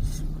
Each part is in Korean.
you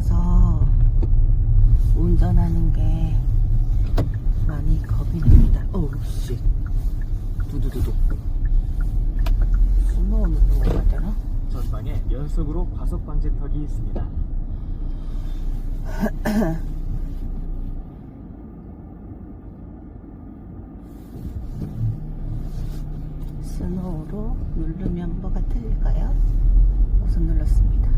따라서 운전하는 게 많이 겁이 납니다. 어우, 씨. 두두두두. 숨어오는 거 같잖아? 전방에 연속으로 과속 방지턱이 있습니다. 스노우로 누르면 뭐가 틀릴까요? 우선 눌렀습니다.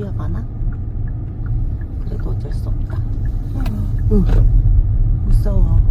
비가 많아? 그래도 어쩔 수 없다. 응. 응. 무서워.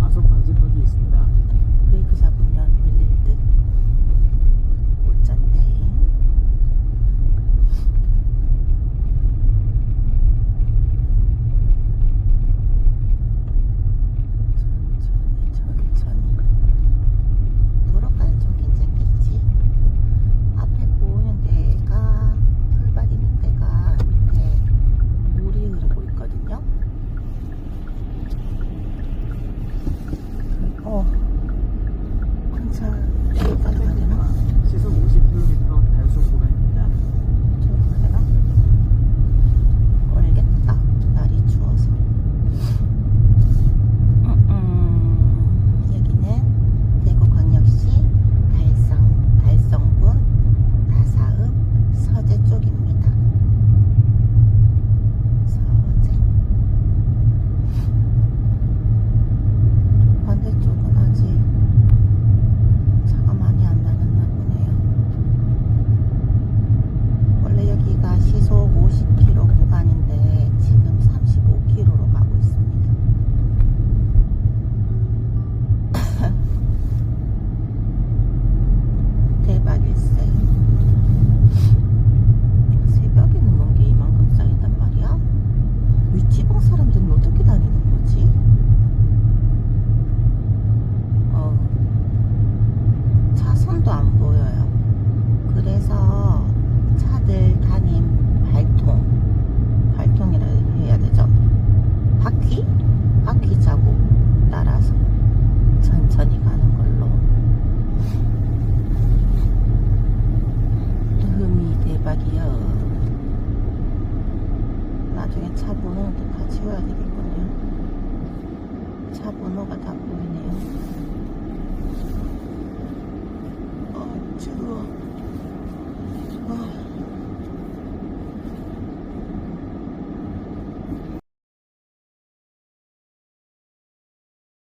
나중에 차 번호도 다 지워야 되겠군요. 차 번호가 다 보이네요. 어, 지금